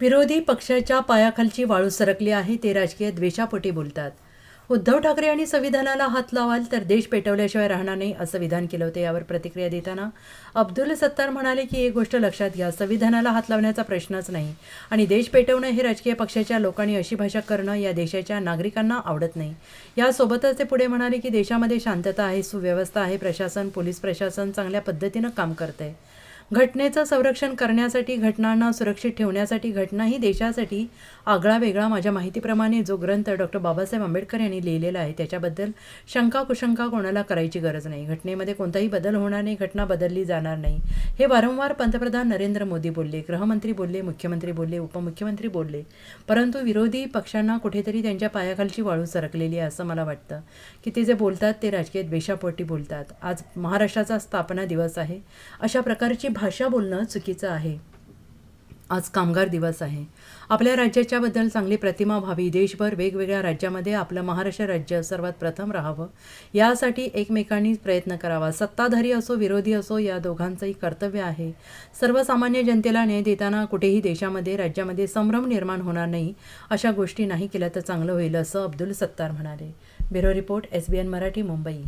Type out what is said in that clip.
विरोधी पक्षाच्या पायाखालची वाळू सरकली आहे ते राजकीय द्वेषापोटी बोलतात. उद्धव ठाकरे आणि संविधानाला हात लावाल तर देश पेटवल्याशिवाय राहणार नाही असं विधान केलं होतं यावर प्रतिक्रिया देताना अब्दुल सत्तार म्हणाले की एक गोष्ट लक्षात घ्या संविधानाला हात लावण्याचा प्रश्नच नाही आणि देश पेटवणं हे राजकीय पक्षाच्या लोकांनी अशी भाषा करणं या देशाच्या नागरिकांना आवडत नाही. यासोबतच ते पुढे म्हणाले की देशामध्ये शांतता आहे सुव्यवस्था आहे प्रशासन पोलीस प्रशासन चांगल्या पद्धतीनं काम करते घटनेचं संरक्षण करण्यासाठी घटनांना सुरक्षित ठेवण्यासाठी घटना ही देशासाठी आगळा वेगळा माझ्या माहितीप्रमाणे जो ग्रंथ डॉक्टर बाबासाहेब आंबेडकर यांनी लिहिलेला आहे त्याच्याबद्दल शंका कुशंका कोणाला करायची गरज नाही. घटनेमध्ये कोणताही बदल होणार नाही घटना बदलली जाणार नाही. हे वारंवार पंतप्रधान नरेंद्र मोदी बोलले गृहमंत्री बोलले मुख्यमंत्री बोलले उपमुख्यमंत्री बोलले परंतु विरोधी पक्षांना कुठेतरी त्यांच्या पायाखालची वाळू सरकलेली आहे असं मला वाटतं. की ते जे बोलतात ते राजकीय द्वेषापोटी बोलतात. आज महाराष्ट्राचा स्थापना दिवस आहे. अशा प्रकारची भाषा बोलणं चुकीचं आहे. आज कामगार दिवस आहे. आपल्या राज्याच्याबद्दल चांगली प्रतिमा व्हावी देशभर वेगवेगळ्या राज्यामध्ये आपलं महाराष्ट्र राज्य सर्वात प्रथम राहावं यासाठी एकमेकांनी प्रयत्न करावा. सत्ताधारी असो विरोधी असो या दोघांचंही कर्तव्य आहे. सर्वसामान्य जनतेला न्याय देताना कुठेही देशामध्ये राज्यामध्ये संभ्रम निर्माण होणार नाही अशा गोष्टी नाही केल्या तर चांगलं होईल असं अब्दुल सत्तार म्हणाले. Bureau report S B N Marathi Mumbai.